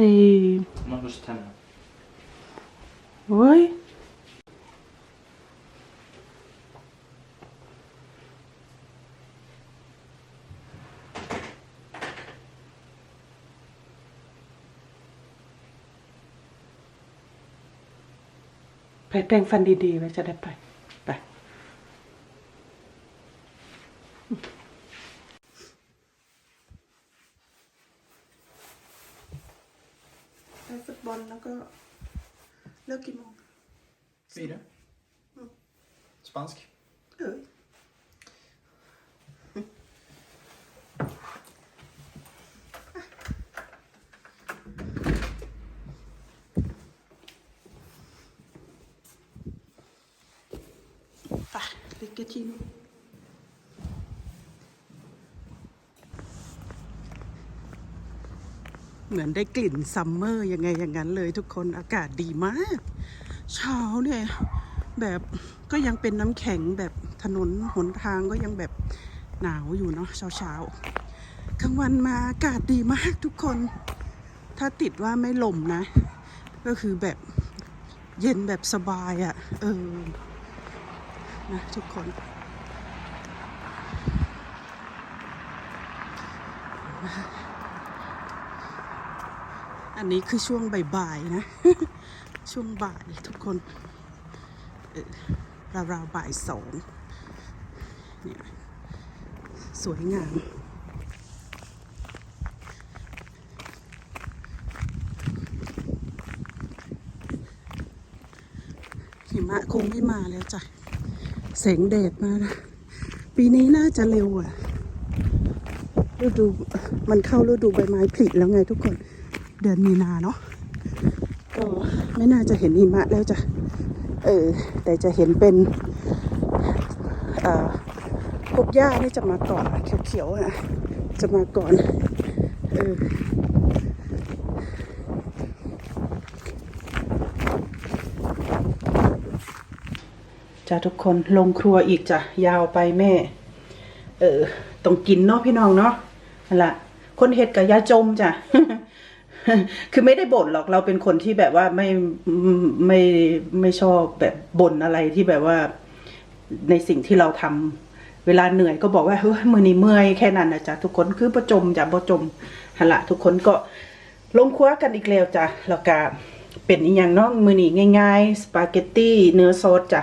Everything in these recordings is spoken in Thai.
Hey, Man borstar tänderna. oj. Phải แปรงฟันดีๆไว้จะได้ไปไปไปฟุตบอลแล้วก็เลิกกี่โมง Fyra. Spansk. เออไปกินเหมือนได้กลิ่นซัมเมอร์ยังไงอย่างนั้นเลยทุกคนอากาศดีมาก เช้าเนี่ย แบบก็ยังเป็นน้ำแข็งแบบถนนหนทางก็ยังแบบหนาวอยู่เนาะเช้าเช้าๆกลางวันมาอากาศดีมากทุกคน ถ้าติดว่าไม่ลมนะ ก็คือแบบเย็นแบบสบายอะ่ะ เออ นะทุกคนอันนี้คือช่วงบ่ายๆนะ ช่วงบ่ายทุกคน ราวๆบ่ายสองเนี่ยสวยงามหิมะคงไม่มาแล้วจ้ะแสงแดดมานะปีนี้น่าจะเร็วอะฤดูมันเข้าฤดูใบไม้ผลิแล้วไงทุกคน เดือนมีนาเนาะก็ไม่น่าจะเห็นหิมะแล้วจ้ะ เออแต่จะเห็นเป็นเอ่อพวกหญ้านี่จะมาก่อนเขียวๆอะจะมาก่อนเออจ้ะทุกคนลงครัวอีกจ้ะยาวไปแม่ เออต้องกินเนาะพี่น้องเนาะนั่นละคนเฮ็ดกับยาจมจ้ะ คือไม่ได้บ่นหรอกเราเป็นคนที่แบบว่าไม่ไม่ไม่ชอบแบบบ่นอะไรที่แบบว่า ในสิ่งที่เราทำเวลาเหนื่อยก็บอกว่าเฮ้ยมือนี้เมื่อยแค่นั้นนะจ๊ะทุกคนคือประจมจ้ะประจมหันละทุกคนก็ลงครัวกันอีกแล้วจ้ะแล้วก็เป็นอีกอย่างเนาะมือนี้ง่ายๆสปาเกตตี้เนื้อซอสจ้ะ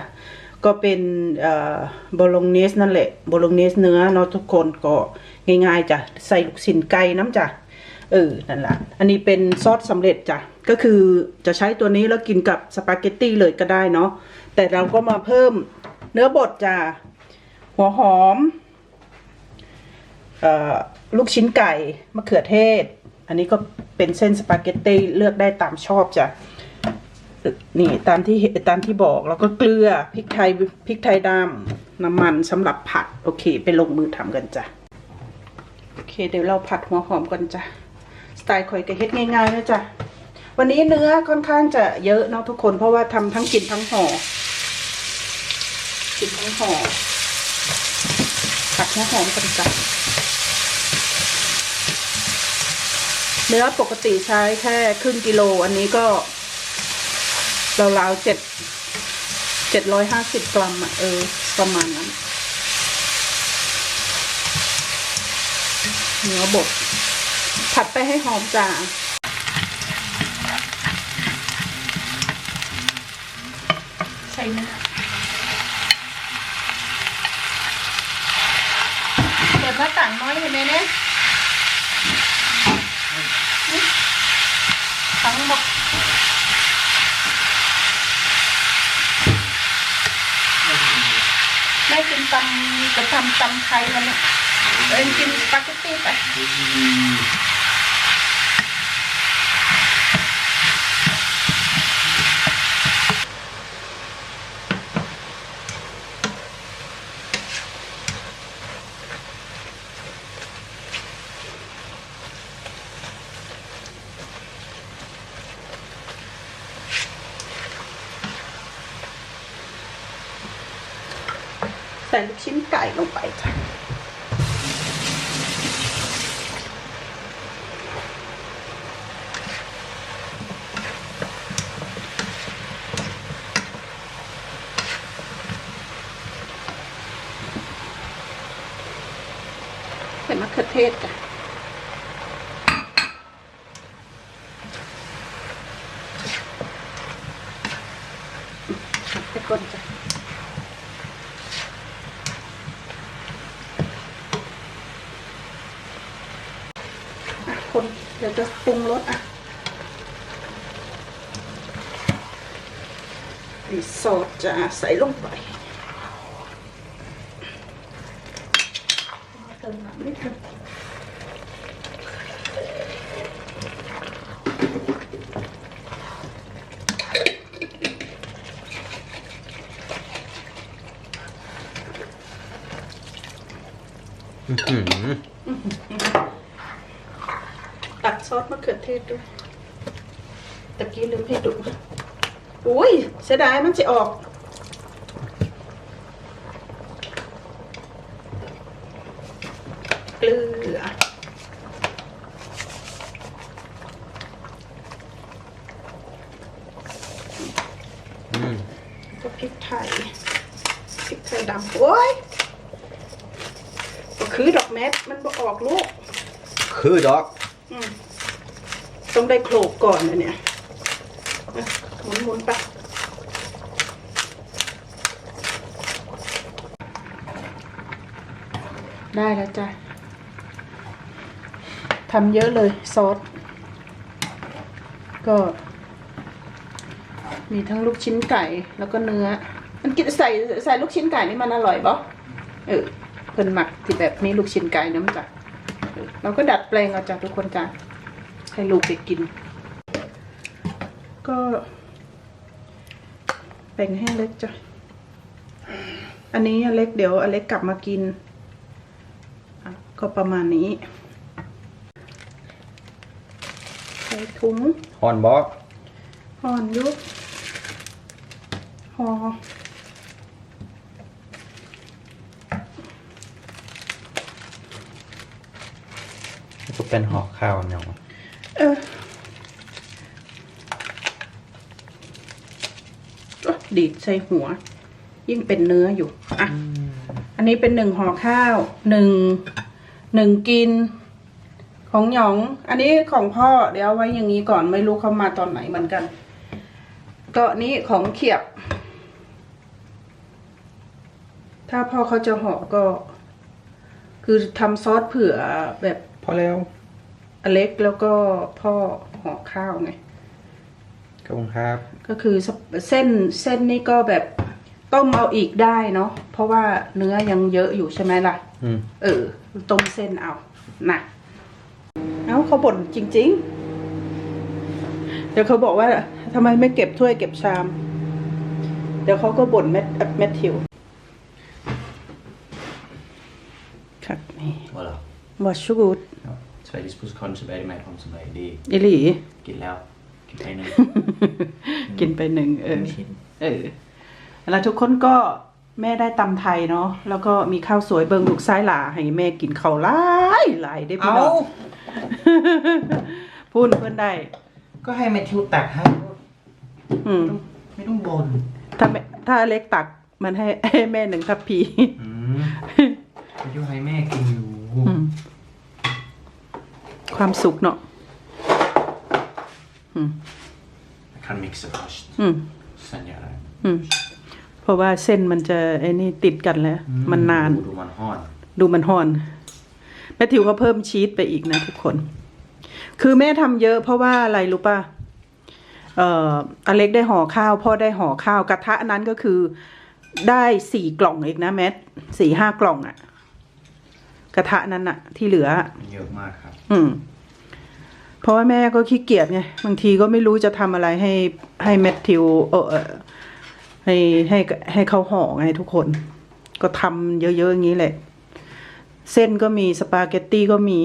ก็เป็นเอ่อบอลงเนสนั่นแหละบอลงเนสเนื้อเนาะทุกคนก็ง่ายๆจ้ะใส่ลูกชิ้นไก่น้ำจ้ะ เออ นั่นแหละ อันนี้เป็นซอสสำเร็จจ้ะ ก็คือจะใช้ตัวนี้แล้วกินกับสปาเกตตี้เลยก็ได้เนาะ แต่เราก็มาเพิ่มเนื้อบดจ้ะ หัวหอมออลูกชิ้นไก่ มะเขือเทศ อันนี้ก็เป็นเส้นสปาเกตตี้เลือกได้ตามชอบจ้ะ นี่ตามที่ตามที่บอกแล้วก็เกลือพริกไทยพริกไทยดำน้ำมันสำหรับผัด โอเค ไปลงมือทำกันจ้ะ โอเค เดี๋ยวเราผัดหัวหอมกันจ้ะ ไตล์ข่อยก็เฮ็ดง่ายๆนะจ๊ะวันนี้เนื้อค่อนข้างจะเยอะเนาะทุกคน เพราะว่าทำทั้งกินทั้งห่อกินทั้งห่อผัดหัวหอมกันจ้ะเนื้อปกติใช้แค่ครึ่งกิโล อันนี้ก็ราวๆเจ็ดเจ็ดร้อยห้าสิบกรัมอะเออ ประมาณนั้นเนื้อบด ผัดไปให้หอมจ้าใส่เนื้อเปิดหน้าต่างน้อยเห็นไหมเนี่ยทั้งหมดแม่กินตำจะทำตำไทยวันนี้เอ็นกินสปาเกตตี้ไป ใส่ลูกชิ้นไก่ลงไปจ้ะ ศจ้ะผัดไปก่อนจ้ะอะคนเดี๋ยวจะปรุงรสอะรีสอร์ทจะใส่ลงไปเติมน้ำนิดนึง ตักซอสมะเขือเทศด้วย ตะกี้ลืมให้ดูอุ้ยเสียดายมันจะออกเกลืออืมก็พริกไทยพริกไทยดำโอ้ย ก็คือดอกแมสมันบ่ออกลูก คือดอกอืมต้องได้โขลกก่อนนะเนี่ยอะหมุนหมุนๆไปได้แล้วจ้ะทำเยอะเลยซอส ก็ มีทั้งลูกชิ้นไก่แล้วก็เนื้อ มันกินใส่ใส่ลูกชิ้นไก่นี่มันอร่อยปะเออเพิ่นหมักที่แบบนี้ลูกชิ้นไก่เนี่ยมันจ้ะเราก็ดัดแปลงเอาจากทุกคนจ้ะให้ลูกไปกิน ก็แบ่งให้เล็กจ้ะอันนี้อเล็กเดี๋ยวอเล็กกลับมากินอะก็ประมาณนี้ใส่ถุงฮอนบอกห่อนยุบห่อ ก็เป็นห่อข้าวเนาะเออโอ๊ะดีดใส่หัว ยิ่งเป็นเนื้ออยู่อะอันนี้เป็นหนึ่งห่อข้าวหนึ่งหนึ่งกิน ของหยอง อันนี้ของพ่อเดี๋ยวไว้อย่างนี้ก่อนไม่รู้เขามาตอนไหนเหมือนกันก็นี่ของเขียบ ถ้าพ่อเขาจะห่อก็ คือทำซอสเผื่อแบบ อแล้ว อเล็กแล้วก็พ่อห่อข้าวไงขอบคุณครับ ก็คือเส้นเส้นนี่ก็แบบต้มเอาอีกได้เนาะเพราะว่าเนื้อยังเยอะอยู่ใช่ไหมล่ะอืมเออต้มเส้นเอานะเอ้าเขาบ่นจริง ๆ เดี๋ยวเขาบอกว่าทำไมไม่เก็บถ้วยเก็บชาม เดี๋ยวเขาก็บ่นแมทแมทธิวครับนี่ Voilà. ว อชูกูด Ja. Sveriges konservering med kom som dig. Det อิหลี giver lav. Giver penge. กินไปหนึ่งเออ ชิ้น เออ แล้วทุกคนก็แม่ได้ตำไทยเนาะ แล้วก็มีข้าวสวยเบิงลูกซ้ายหลาให้แม่กินข้าวหลายหลายได้พี่น้อง พูดเพื่อนได้ ก็ให้แมทธิวตักให้อืม ไม่ต้องบนถ้าแม่ถ้าเล็กตักมันให้ให้แม่หนึ่งทัพพี อืมแมทธิวให้แม่กินอยู่อืม ความสุขเนาะ อืม Jag kan mixa först. อืม Sen göra det. อืม เพราะว่าเส้นมันจะไอ้นี่ติดกันแล้ว มันนาน Då man har. ดูมันห่อน แม่ทิวก็เพิ่มชีสไปอีกนะทุกคน คือแม่ทำเยอะเพราะว่าอะไรรู้ป่ะ เอ่ออเล็กได้ห่อข้าว พ่อได้ห่อข้าวกระทะนั้นก็คือได้สี่กล่องอีกนะแมทสี่ห้ากล่องอะ กระทะนั้นอะที่เหลือ เยอะมากครับ อืม เพราะว่าแม่ก็ขี้เกียจไงบางทีก็ไม่รู้จะทำอะไรให้ให้แมทธิวเออเออให้ให้ให้เขาห่อไงทุกคน ก็ทำเยอะๆอย่างนี้แหละ เส้นก็มีสปาเกตตี้ก็มี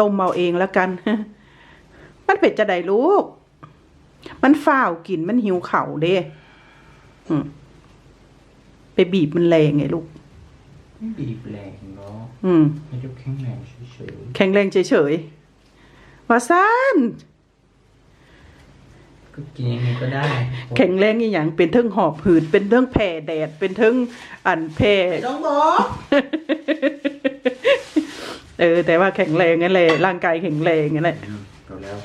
ต้มเอาเองแล้วกัน มันเป็ดจะได้ลูก มันฝ้าวกินมันหิวเข่าเด้อืมไปบีบมันแรงไงลูก ไม่บีบแรงเนาะอืมแมทธิวแข็งแรงเฉยแข็งแรงเฉยๆว่าซ่านๆก็กินยังไงก็ได้แข็งแรงอีหยังเป็นเทิงหอบหืด เป็นเทิงแผ่แดด เป็นเทิงอันแผ่ต้องบอกเออ แต่ว่าแข็งแรงนั่นแหละร่างกายแข็งแรงนั่นแหละอืมจบแล้ว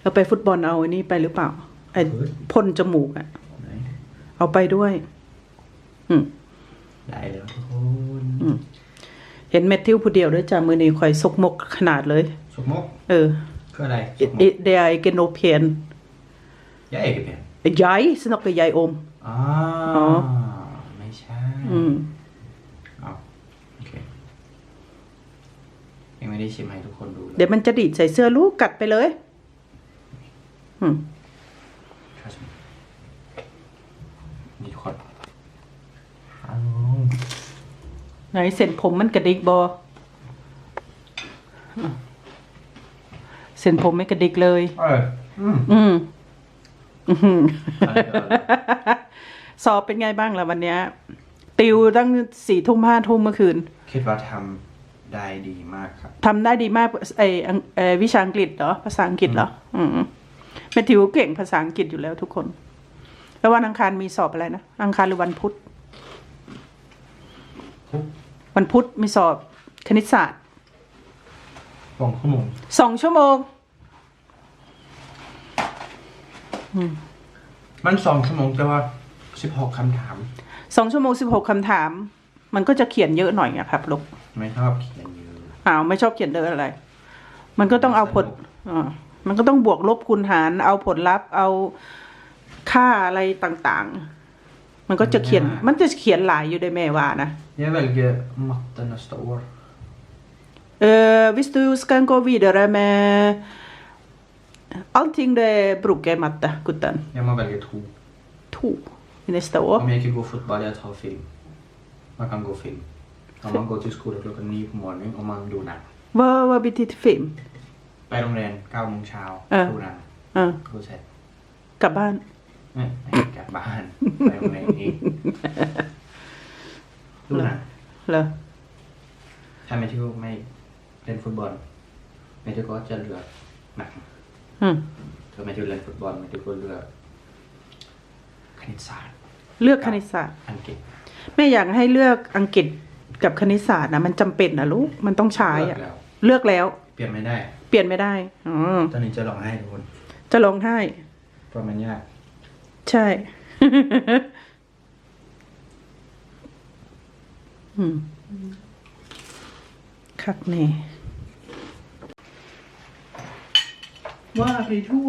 เราไปฟุตบอลเอาไอ้นี่ไปหรือเปล่าไอ้เฮ้ยพ่นจมูกอะไหนเอาไปด้วย อืม ได้แล้วทุกคนอืมเห็นแมทธิวผู้เดียวด้วยจ้ะมือนี้ข่อยซกมกขนาดเลยสมมกเออคืออะไรสเอมมเอกเดียไอเกโนเพียนยาเอกเป็นใหญ่สนอกกับใหญ่อมอ๋ออ๋อไม่ใช่อืมเอาโอเคยังไม่ได้ชิมให้ทุกคนดูเลยเดี๋ยวมันจะดีดใส่เสื้อลูกกัดไปเลย อืม ครับนี่ทุกคนเอา ไหนเส้นผมมันกระดิกบออะเส้นผมไม่กระดิกเลย เอออืมอืมอื้อหืออะไรก็อะไรสอบเป็นไงบ้างล่ะวันเนี้ย ติวตั้งสี่ทุ่มห้าทุ่มเมื่อคืน คิดว่าทำได้ดีมากครับ ทำได้ดีมากไออังเอ่อวิชาอังกฤษเหรอ ภาษาอังกฤษเหรอ อืมแมทธิวเก่งภาษาอังกฤษอยู่แล้วทุกคน แล้ววันอังคารมีสอบอะไรนะ อังคารหรือวันพุธพุธ วันพุธมีสอบคณิตศาสตร์สองชั่วโมงสองชั่วโมงมันสองชั่วโมงแต่ว่าสิบหกคำถาม สองชั่วโมงสิบหกคำถาม มันก็จะเขียนเยอะหน่อยอะครับลูกไม่ชอบเขียนเยอะอ้าวไม่ชอบเขียนเยอะอะไร มันก็ต้องเอาผลอ่ามันก็ต้องบวกลบคูณหาร เอาผลลัพธ์เอาค่าอะไรต่างๆ มันก็จะเขียน มันจะเขียนหลายอยู่ได้แม่ว่านะ Jag väljer matte nästa år. Uh, hvis du skal gå videre med allting det bruker matte, gutten. Jag må välja två. To i neste år. Om jag inte går fotboll, jag tar film. Man kan gå film. Om man går till skolan klockan nio på morgonen och man do när. Hva, hva betyr film? ไปโรงเรียนเก้าโมงเช้าเออดูหนังอ่าดูเสร็จกลับบ้านไม่ไม่ กลับบ้านไปโรงเรียนเองดูหนังเหรอถ้าไม่ที่ไม่เล่นฟุตบอลไม่ที่ก็จะเลือกหนังอืมถ้าไม่ที่เล่นฟุตบอลไม่ที่ก็เลือกคณิตศาสตร์ เลือกคณิตศาสตร์ อังกฤษแม่อยากให้เลือกอังกฤษกับคณิตศาสตร์นะมันจำเป็นนะลูกมันต้องใช้เลือะอกแล้วเลือกแล้ว เปลี่ยนไม่ได้ เปลี่ยนไม่ได้อ๋อตอนนี้จะลองให้ทุกคนจะร้องไห้เพราะมันยาก ใช่ อืมคักแน่ว่าไปทั่ว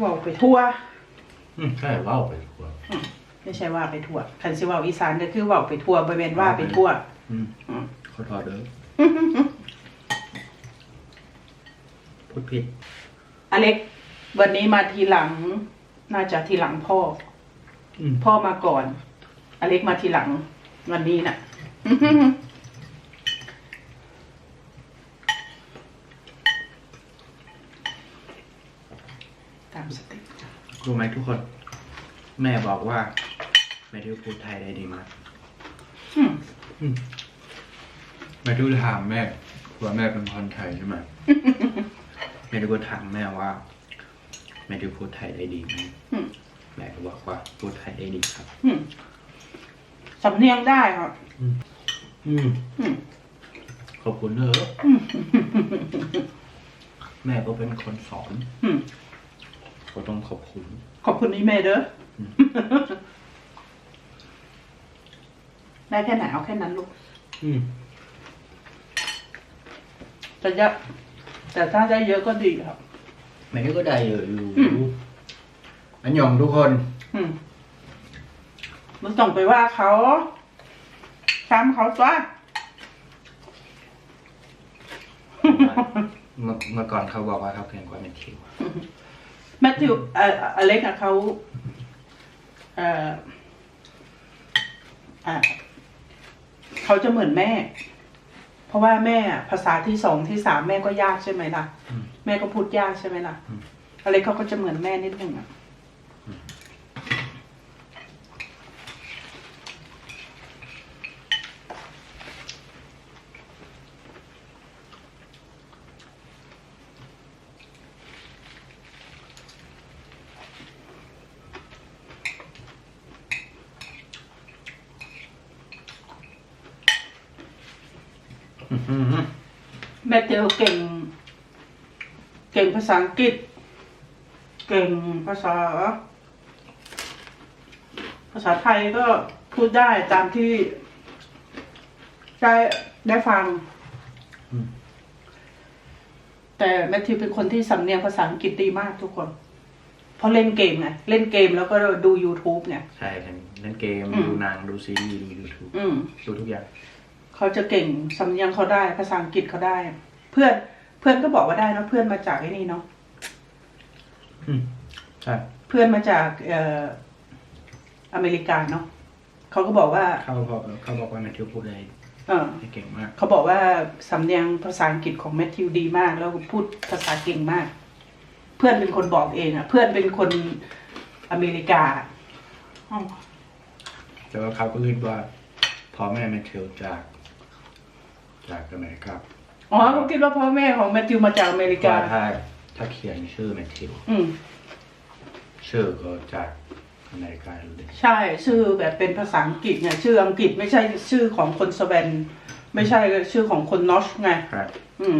ว่าไปทั่ว อืมใช่ว้าวไปทุกคนไม่ใช่ว่าไปทั่วคันสิเว่าอีสานก็คือเว่าไปทั่วบริเวณว่าไปทั่ว อืมอืมขอโทษเด้อพูดผิด อเล็ก วันนี้มาทีหลัง น่าจะทีหลังพ่ออืมพ่อมาก่อน อเล็กมาทีหลังวันนี้น่ะตามสเติรู้ไหมทุกคน แม่บอกว่าแม่ทิวพูดไทยได้ดีมากอืมแม่ทิวถามแม่ว่าแม่เป็นคนไทยใช่ไหมแม่ทิวก็ถามแม่ว่า แม่ทิวพูดไทยได้ดีไหมอืม แม่ก็บอกว่าพูดไทยได้ดีครับ อืมสำเนียงได้ครับ อืม อืมขอบคุณเนอะแม่ก็เป็นคนสอนอืมก็ต้องขอบคุณ ขอบคุณนี่แม่เด้ออม ได้แค่ไหนเอาแค่นั้นลูกอืม จะเยอะแต่ถ้าได้เยอะก็ดีครับแม่ทิวก็ได้เยอะอยู่อันยองทุกคน อืมมันต้องไปว่าเขาซ้ำเขาจ้าเมื่อเมื่อก่อนเขาบอกว่าเขาเก่งกว่าแมทธิวแมทธิวเอ่ออเล็กอะเขาเอ่ออะเขาจะเหมือนแม่ เพราะว่าแม่อะภาษาที่สองที่สามแม่ก็ยากใช่ไหมล่ะอืม แม่ก็พูดยากใช่ไหมล่ะ อะไรเขาก็จะเหมือนแม่นิดหนึ่งอะแม่เจอเก่ง ก่งภาษาอังกฤษ เก่งภาษา ภาษาไทยก็พูดได้ตามที่ ได้ได้ฟังอืมแต่แมทธิวเป็นคนที่สำเนียงภาษาอังกฤษดีมากทุกคน เพราะเล่นเกมไง เล่นเกมแล้วก็ดู YouTube ไงใช่ครับเล่นเกมอืมดูหนังดูซีรีส์ดูยูทูบอืมดูทุกอย่าง เขาจะเก่งสำเนียงเขาได้ภาษาอังกฤษเขาได้ เพื่อน เพื่อนก็บอกว่าได้เนอะเพื่อนมาจากไอ้นี่เนาะอืมใช่เพื่อนมาจากเอ่ออเมริกาเนาะเขาก็บอกว่าเขาบอกเขาบอกว่าแมทธิวพูดได้เออได้เก่งมาก เขาบอกว่าสำเนียงภาษาอังกฤษของแมทธิวดีมาก แล้วพูดภาษาเก่งมาก เพื่อนเป็นคนบอกเองอะเพื่อนเป็นคนอเมริกาอ้าวแต่ว่าเขาก็คิดว่าพ่อแม่แมทธิวจาก จากอเมริกา อ๋อเขาคิดว่าพ่อแม่ของแมทธิวมาจากอเมริกา ว่าถ้าถ้าเขียนชื่อแมทธิว อืม ชื่อก็จากอเมริกาเลยใช่ ชื่อแบบเป็นภาษาอังกฤษไงชื่ออังกฤษไม่ใช่ชื่อของคนสเวนไม่ใช่ชื่อของคนนอชไง ครับ อืม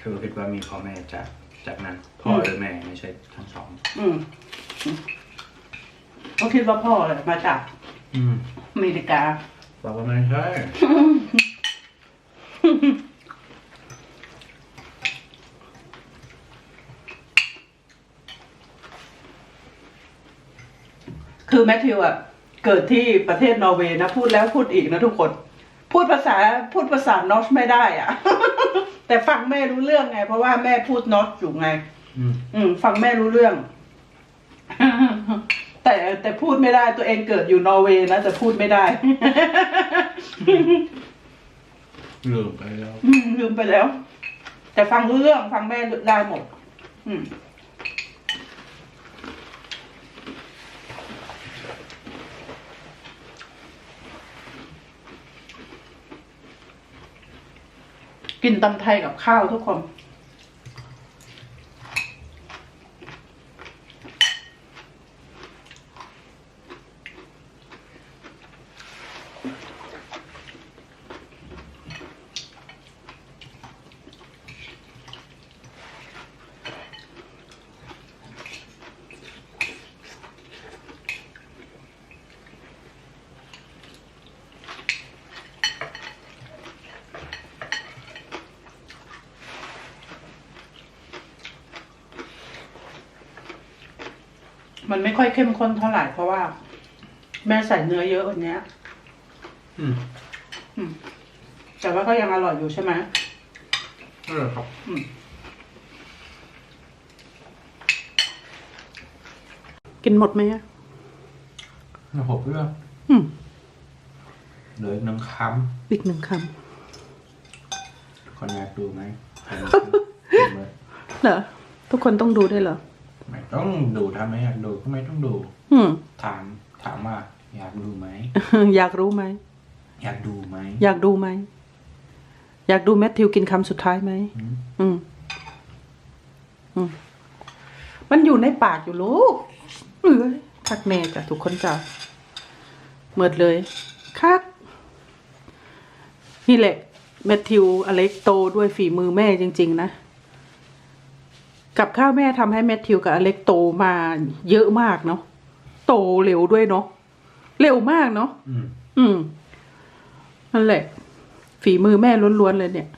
คือคิดว่ามีพ่อแม่จากจากนั้น พ่ออืมหรือแม่ไม่ใช่ทั้งสองอืมอืมเขาคิดว่าพ่อเลยมาจากอืมอเมริกา บอกว่าไม่ใช่ คือแมทธิวอะเกิดที่ประเทศนอร์เวย์นะพูดแล้วพูดอีกนะทุกคน พูดภาษาพูดภาษานอชไม่ได้อะ แต่ฟังแม่รู้เรื่องไง เพราะว่าแม่พูดนอชอยู่ไง อืมอืมฟังแม่รู้เรื่อง แต่แต่พูดไม่ได้ตัวเองเกิดอยู่นอร์เวย์นะแต่พูดไม่ได้ ลืมไปแล้ว อืมลืมไปแล้ว แต่ฟังรู้เรื่องฟังแม่ได้หมด อืม กินตำไทยกับข้าวทุกคน มันไม่ค่อยเข้มข้นเท่าไหร่เพราะว่า แม่ใส่เนื้อเยอะวันเนี้ย อืมอืม แต่ว่าก็ยังอร่อยอยู่ใช่ไหมเออครับ อืม กินหมดไหมอะนะผมเรื่องอืม เหลืออีกหนึ่งคอีกหนึ่งคำคนอยากดูไหมให้มันดูไหมำเหรอทุกคนต้องดูได้วยเหรอ ไม่ต้องดูถ้าไม่อยากดูก็ไม่ต้องดูอืมถามถามว่าอยากดูไหม อยากรู้ไหม อยากดูไหมอยากดูไหม อยากดูแมทธิวกินคำสุดท้ายไหม อืมอืม อืม มันอยู่ในปากอยู่ลูกเอ้ยคักแน่จ้ะทุกคนจ้ะเมิดเลยคักนี่แหละแมทธิวอเล็กโตด้วยฝีมือแม่จริง ๆ นะ กับข้าวแม่ทำให้แมทธิวกับอเล็กโตมาเยอะมากเนาะโตเร็วด้วยเนาะเร็วมากเนาะอืม อืมนั่นแหละ ฝีมือแม่ล้วนๆเลยเนี่ย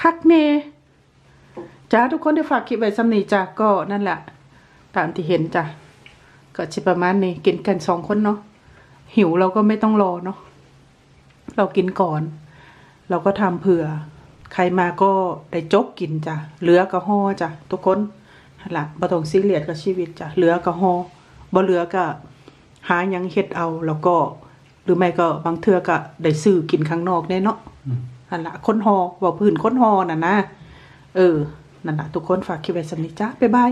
คักเน่จ้าทุกคนที่ฝากคลิปไว้สำนีจ้าก็นั่นแหละ ตามที่เห็นจ้ะก็จะประมาณนี้กินกันสองคนเนาะหิวเราก็ไม่ต้องรอเนาะเรากินก่อน เราก็ทำเผื่อ ใครมาก็ได้จกกินจ้ะเหลือก็ห่อจ้ะทุกคนนั่นละบ่ต้องซีเรียสกับชีวิตจ้ะเหลือก็ห่อบ่เหลือก็หาหยังเฮ็ดเอาแล้วก็ หรือไม่ก็บางเทื่อก็ได้ซื้อกินข้างนอกแน่เนาะอืมนั่นละคนหอว่าพื้นคนหอน่ะนะ เออ นั่นละทุกคนฝากคลิปไว้สำนี้จ้าบ๊ายบาย